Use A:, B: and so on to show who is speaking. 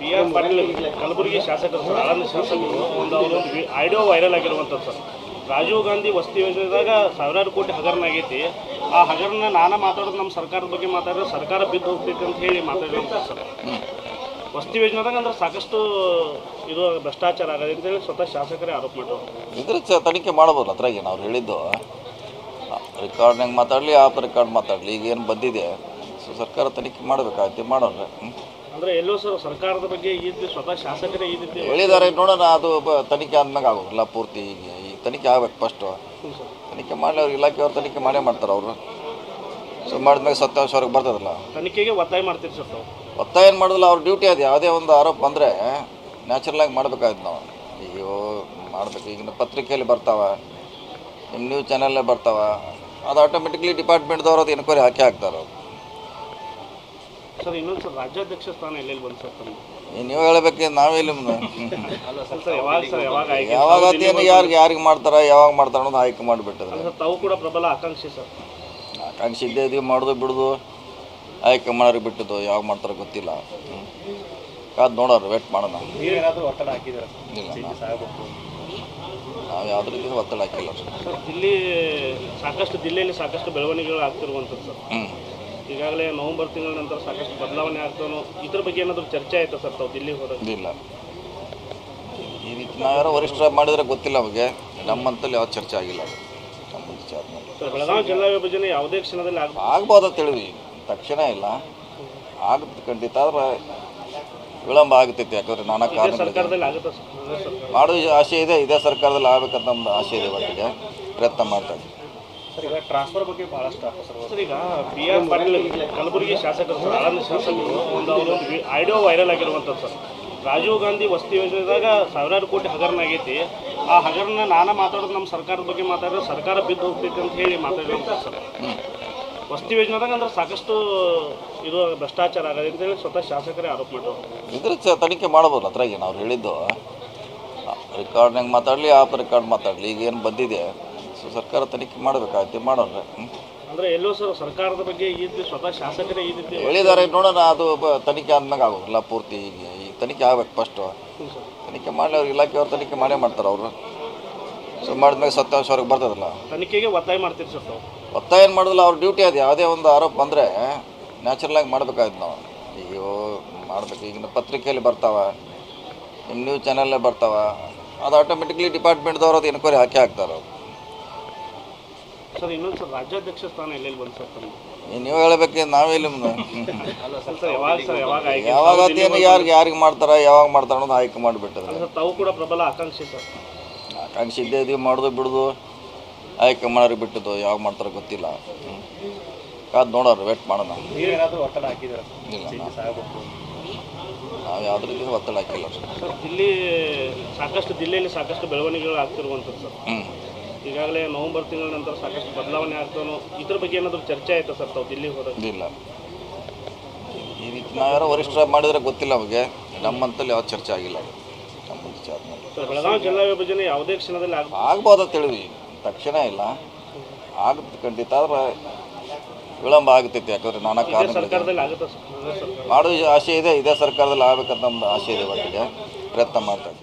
A: B R Patil Kalaburagi ಶಾಸಕರು sir, Aland ಶಾಸಕರು, ಒಂದು ಅವರೊಂದು ಆಡಿಯೋ ವೈರಲ್ ಆಗಿರುವಂಥದ್ದು ಸರ್. ರಾಜೀವ್ ಗಾಂಧಿ ವಸತಿ ಯೋಜನೆದಾಗ ಸಾವಿರಾರು ಕೋಟಿ ಹಗರಣ ಆಗೈತಿ. ಆ ಹಗರಣ ನಾನು ಮಾತಾಡೋದು ನಮ್ಮ ಸರ್ಕಾರದ ಬಗ್ಗೆ ಮಾತಾಡಿದ್ರೆ ಸರ್ಕಾರ ಬಿದ್ದು ಹೋಗ್ತೈತಿ ಅಂತ ಹೇಳಿ ಮಾತಾಡಿರುವಂಥದ್ದು ಸರ್. ವಸತಿ ಯೋಜನೆದಾಗ ಅಂದ್ರೆ ಸಾಕಷ್ಟು ಇದು ಭ್ರಷ್ಟಾಚಾರ ಆಗದೆ ಅಂತೇಳಿ ಸ್ವತಃ ಶಾಸಕರೇ ಆರೋಪ ಮಾಡಿದ್ರು.
B: ಇದ್ರೆ ತನಿಖೆ ಮಾಡ್ಬೋದು ಅದ್ರಾಗೆ ನಾವು ಹೇಳಿದ್ದು. ರೆಕಾರ್ಡ್ನಾಗ ಮಾತಾಡಲಿ ಆ ರೆಕಾರ್ಡ್ ಮಾತಾಡಲಿ, ಈಗ ಏನು ಬಂದಿದೆ. ಸೊ ಸರ್ಕಾರ ತನಿಖೆ ಮಾಡಬೇಕಾಗತ್ತೆ ಮಾಡೋಣ.
A: ಅಂದ್ರೆ ಎಲ್ಲೋ ಸರ್ ಸರ್ಕಾರದ ಬಗ್ಗೆ ಈ ರೀತಿ ಸ್ವತಃ ಶಾಸಕರೇ ಈ ರೀತಿ
B: ಹೇಳಿದ್ದಾರೆ ನೋಡೋಣ ಅದು ಬ- ತನಿಖೆ ಆದ್ಮೇಲೆ ಆಗೋದಿಲ್ಲ ಪೂರ್ತಿ ಈಗ. ಈಗ ತನಿಖೆ ಆಗ್ಬೇಕು ಫಸ್ಟು ತನಿಖೆ ಮಾಡಿ ಅವ್ರು ಇಲಾಖೆಯವ್ರು ತನಿಖೆ ಮಾಡೇ ಮಾಡ್ತಾರೆ ಅವರು. ಸೊ ಮಾಡಿದ್ಮೇಲೆ ಸತ್ಯಾಂಶ ಅವ್ರಿಗೆ ಬರ್ತದಲ್ಲ?
A: ತನಿಖೆಗೆ ಒತ್ತಾಯ ಮಾಡ್ತೀರಿ ಸರ್ ತಾವು?
B: ಒತ್ತಾಯ ಏನು ಮಾಡೋದಿಲ್ಲ ಅವ್ರ ಡ್ಯೂಟಿ ಅದು ಯಾವುದೇ ಒಂದು ಆರೋಪ ಬಂದರೆ ನ್ಯಾಚುರಲಾಗಿ ಮಾಡ್ಬೇಕಾಯ್ತು ನಾವು. ಅಯ್ಯೋ ಮಾಡಬೇಕು ಈಗಿನ ಪತ್ರಿಕೆಯಲ್ಲಿ ಬರ್ತಾವ ನಿಮ್ಮ ನ್ಯೂಸ್ ಚಾನಲ್ಲೇ ಬರ್ತಾವ. ಅದು ಆಟೋಮೆಟಿಕ್ಲಿ ಡಿಪಾರ್ಟ್ಮೆಂಟ್ದವ್ರು ಅದು ಎನ್ಕ್ವೈರಿ ಹಾಕಿ ಹಾಕ್ತಾರೆ ಅವ್ರು.
A: ಸರ್ ಇನ್ನೊಂದು ಸರ್ ರಾಜ್ಯಾಧ್ಯಕ್ಷ ಸ್ಥಾನ ಎಲ್ಲೆಲ್ಲಿ ಬಂತು ಸರ್
B: ನೀವು ಹೇಳಬೇಕು ಅಲ್ಲ
A: ಸರ್ ಯಾವಾಗ ಸರ್ ಯಾವಾಗ ಆಯ್ಕೆ
B: ಯಾವಾಗ ಅದೇನು ಯಾರಿಗೆ ಯಾರಿಗೆ ಮಾಡ್ತಾರೆ ಯಾವಾಗ ಮಾಡ್ತಾರೆ ಅನ್ನೋದು ಆಯ್ಕೆ ಮಾಡಿಬಿಟ್ಟಿದ್ರೆ
A: ಸರ್ ತಾವು ಕೂಡ ಪ್ರಬಲ ಆಕಾಂಕ್ಷಿ ಸರ್.
B: ಆಕಾಂಕ್ಷೆ ಇದ್ದೇ ಇದೀವಿ ಮಾಡೋದು ಬಿಡೋದು. ಆಯ್ಕೆ ಮಾಡೋರಿಗೆ ಬಿಟ್ಟಿದ್ದು ಯಾವಾಗ ಮಾಡ್ತಾರೆ ಗೊತ್ತಿಲ್ಲ. ಕಾದು ನೋಡೋರು ವೇಟ್ ಮಾಡೋಣ.
A: ನೀವೇನಾದರೂ ಒತ್ತಡ ಹಾಕಿದ್ದೀರಾ
B: ಇಲ್ಲ. ನಾವು- ಯಾವುದೇ ರೀತಿ ಒತ್ತಡ ಹಾಕಿಲ್ಲ. ಸರ್
A: ಇಲ್ಲಿ ಸಾಕಷ್ಟು ಜಿಲ್ಲೆಯಲ್ಲಿ ಸಾಕಷ್ಟು ಬೆಳವಣಿಗೆಗಳು ಆಗ್ತಿರುವಂಥದ್ದು ಸರ್.
B: ಹ್ಞೂ
A: ಈಗಾಗಲೇ ನವೆಂಬರ್ ತಿಂಗಳ ನಂತರ ಸಾಕಷ್ಟು ಬದಲಾವಣೆ ಆಗ್ತಾನೋ ಇದ್ರ ಬಗ್ಗೆ ಏನಾದರೂ ಚರ್ಚೆ ಆಯ್ತಾ ಸರ್ ತಾವು ದಿಲ್ಲಿಗೆ ಹೋದಾಗ?
B: ಇಲ್ಲ. ಈ ರೀತಿ ನಾವ್ಯಾರೋ ವರಿಷ್ಠರ ಮಾಡಿದ್ರೆ ಗೊತ್ತಿಲ್ಲ ಅವ್ಗೆ ನಮ್ಮಂತಲ್ಲಿ ಯಾವ ಚರ್ಚೆ ಆಗಿಲ್ಲ
A: ಸರ್ ಬೆಳಗಾವಿ ಜಿಲ್ಲಾ ವಿಭಜನೆ ಯಾವುದೇ ಕ್ಷಣದಲ್ಲಿ ಆಗ
B: ಆಗ್ಬೋದು ಅಂತ ಹೇಳಿದ್ವಿ ತಕ್ಷಣ ಇಲ್ಲ. ಆಗುತ್ತೆ ಖಂಡಿತ. ಆದ್ರೆ ವಿಳಂಬ ಆಗ್ತೈತಿ ಯಾಕಂದ್ರೆ ನಾನಾ ಕಾರಣ
A: ಸರ್ಕಾರದಲ್ಲಿ ಆಗುತ್ತಾ ಸರ್? ಸರ್ಕಾರ.
B: ಮಾಡೋ ಆಸೆ ಇದೆ. ಇದೇ ಸರ್ಕಾರದಲ್ಲಿ ಆಗ್ಬೇಕಂತ ನಮ್ದು ಆಸೆ ಇದೆ ಒಟ್ಟಿಗೆ. ಪ್ರಯತ್ನ ಮಾಡ್ತಾ ಇದ್ದೀವಿ.
A: ಸರ್, ಈಗ ಟ್ರಾನ್ಸ್ಫರ್ ಬಗ್ಗೆ ಭಾಳಷ್ಟು ಸರ್ ಈಗ ಬಿ ಆರ್ ಪಾಟೀಲ್ ಕಲಬುರಗಿ ಶಾಸಕರು ಸರ್ ಶಾಸಕರು ಒಂದು ವೈರಲ್ ಆಗಿರುವಂಥದ್ದು ಸರ್. ರಾಜೀವ್ ಗಾಂಧಿ ವಸತಿ ಯೋಜನೆದಾಗ ಸಾವಿರಾರು ಕೋಟಿ ಹಗರಣ ಆಗೈತಿ. ಆ ಹಗರಣ ನಾನು ಮಾತಾಡೋದು ನಮ್ಮ ಸರ್ಕಾರದ ಬಗ್ಗೆ ಮಾತಾಡಿದ್ರೆ ಸರ್ಕಾರ ಬಿದ್ದು ಹೋಗ್ತೈತಿ ಅಂತ ಹೇಳಿ ಮಾತಾಡಿರುವಂಥದ್ದು ಸರ್. ವಸತಿ ಯೋಜನೆದಾಗ ಅಂದ್ರೆ ಸಾಕಷ್ಟು ಇದು ಭ್ರಷ್ಟಾಚಾರ ಆಗಿದೆ ಅಂತೇಳಿ ಸ್ವತಃ ಶಾಸಕರೇ ಆರೋಪ ಮಾಡಿದ್ರು
B: ಇದ್ರೆ ತನಿಖೆ ಮಾಡ್ಬೋದು ಏನು ಅವ್ರು ಹೇಳಿದ್ದು. ರೆಕಾರ್ಡ್ನಾಗ ಮಾತಾಡಲಿ ಆಪ್ ರೆಕಾರ್ಡ್ ಮಾತಾಡಲಿ, ಈಗ ಏನು ಬಂದಿದೆ? ಸೊ ಸರ್ಕಾರ ತನಿಖೆ ಮಾಡಬೇಕಾಗುತ್ತೆ ಮಾಡೋಣ.
A: ಅಂದ್ರೆ ಎಲ್ಲೋ ಸರ್ ಸರ್ಕಾರದ ಬಗ್ಗೆ ಈ ರೀತಿ ಸ್ವತಃ ಶಾಸಕರೇ ಈ ರೀತಿ
B: ಹೇಳಿದ್ದಾರೆ ನೋಡೋಣ ಅದು ಬ- ತನಿಖೆ ಆದ್ಮೇಲೆ ಆಗೋದಿಲ್ಲ ಪೂರ್ತಿ ಈಗ. ಈಗ ತನಿಖೆ ಆಗ್ಬೇಕು ಫಸ್ಟು ತನಿಖೆ ಮಾಡಲಿ ಅವ್ರು ಇಲಾಖೆಯವ್ರು ತನಿಖೆ ಮಾಡೇ ಮಾಡ್ತಾರೆ ಅವರು. ಸೊ ಮಾಡಿದ್ಮೇಲೆ ಸತ್ಯಾಂಶ ಅವ್ರಿಗೆ ಬರ್ತದಲ್ಲ.
A: ತನಿಖೆಗೆ ಒತ್ತಾಯ ಮಾಡ್ತೀರಿ ಸರ್ ತಾವು?
B: ಒತ್ತಾಯ ಏನು ಮಾಡೋದಿಲ್ಲ ಅವ್ರ ಡ್ಯೂಟಿ ಅದು. ಯಾವುದೇ ಒಂದು ಆರೋಪ ಬಂದರೆ ನ್ಯಾಚುರಲಾಗಿ ಮಾಡ್ಬೇಕಾಯ್ತು ನಾವು. ಅಯ್ಯೋ ಮಾಡಬೇಕು. ಈಗಿನ ಪತ್ರಿಕೆಯಲ್ಲಿ ಬರ್ತಾವ. ನಿಮ್ಮ ನ್ಯೂಸ್ ಚಾನಲ್ಲೇ ಬರ್ತಾವ. ಅದು ಆಟೋಮೆಟಿಕ್ಲಿ ಡಿಪಾರ್ಟ್ಮೆಂಟ್ದವ್ರು ಅದು ಎನ್ಕ್ವೈರಿ ಹಾಕಿ ಹಾಕ್ತಾರೆ ಅವ್ರು.
A: ಸರ್ ಇನ್ನೊಂದು ಸರ್ ರಾಜ್ಯಾಧ್ಯಕ್ಷ ಸ್ಥಾನ ಎಲ್ಲೆಲ್ಲಿ ಬಂತು ಸರ್
B: ನೀವು ಹೇಳಬೇಕು ನಾವೇ
A: ಸರ್ ಯಾವಾಗ ಸರ್ ಯಾವಾಗ ಆಯ್ಕೆ
B: ಯಾವಾಗ ಅದೇನು ಯಾರಿಗೆ ಯಾರಿಗೆ ಮಾಡ್ತಾರೆ ಯಾವಾಗ ಮಾಡ್ತಾರೆ ಅನ್ನೋದು ಆಯ್ಕೆ ಮಾಡಿಬಿಟ್ಟಿದ್ರೆ
A: ಸರ್ ತಾವು ಕೂಡ ಪ್ರಬಲ ಆಕಾಂಕ್ಷಿ ಸರ್.
B: ಆಕಾಂಕ್ಷೆ ಇದ್ದೇ ಇದೀವಿ ಮಾಡೋದು ಬಿಡೋದು ಆಯ್ಕೆ ಮಾಡೋರಿಗೆ ಬಿಟ್ಟದ್ದು ಯಾವಾಗ ಮಾಡ್ತಾರೋ ಗೊತ್ತಿಲ್ಲ. ಕಾದು ನೋಡೋರು ವೇಟ್ ಮಾಡೋಣ.
A: ನೀವೇನಾದರೂ ಒತ್ತಡ ಹಾಕಿದ್ದೀರಾ
B: ನಾವು- ಯಾವುದೇ ರೀತಿ ಒತ್ತಡ ಹಾಕಿಲ್ಲ. ಸರ್
A: ಇಲ್ಲಿ ಸಾಕಷ್ಟು ಜಿಲ್ಲೆಯಲ್ಲಿ ಸಾಕಷ್ಟು ಬೆಳವಣಿಗೆಗಳು ಆಗ್ತಿರುವಂಥದ್ದು ಸರ್.
B: ಹ್ಞೂ
A: ಈಗಾಗಲೇ ನವೆಂಬರ್ ತಿಂಗಳ ನಂತರ ಸಾಕಷ್ಟು ಬದಲಾವಣೆ ಆಗ್ತಾನೋ ಇದ್ರ ಬಗ್ಗೆ ಏನಾದರೂ ಚರ್ಚೆ ಆಯ್ತಾ ಸರ್ ತಾವು ದಿಲ್ಲಿಗೆ ಹೋದಾಗ?
B: ಇಲ್ಲ. ಈ ರೀತಿ ನಾವ್ಯಾರೋ ವರಿಷ್ಠರ ಮಾಡಿದ್ರೆ ಗೊತ್ತಿಲ್ಲ ಅವಗೆ ನಮ್ಮಂತಲ್ಲಿ ಯಾವ ಚರ್ಚೆ ಆಗಿಲ್ಲ. ಅದು ನಮ್ಮಂತ ಚರ್ಚೆ ಆದ್ಮೇಲೆ
A: ಸರ್ ಬೆಳಗಾವಿ ಜಿಲ್ಲಾ ವಿಭಜನೆ ಯಾವುದೇ ಕ್ಷಣದಲ್ಲಿ ಆಗ
B: ಆಗ್ಬೋದು ಅಂತ ಹೇಳಿದ್ವಿ. ತಕ್ಷಣ ಇಲ್ಲ. ಆಗುತ್ತೆ ಖಂಡಿತ. ಆದ್ರೆ ವಿಳಂಬ ಆಗ್ತೈತಿ ಯಾಕಂದ್ರೆ ನಾನಾ ಕಾರಣಗಳಿದೆ
A: ಸರ್ಕಾರದಲ್ಲಿ ಆಗುತ್ತಾ ಸರ್?
B: ಮಾಡೋ ಆಸೆ ಇದೆ. ಇದೇ ಸರ್ಕಾರದಲ್ಲಿ ಆಗ್ಬೇಕಂತ ನಮ್ದು ಆಸೆ ಇದೆ ಒಟ್ಟಿಗೆ. ಪ್ರಯತ್ನ ಮಾಡ್ತಾ ಇದ್ದೀವಿ.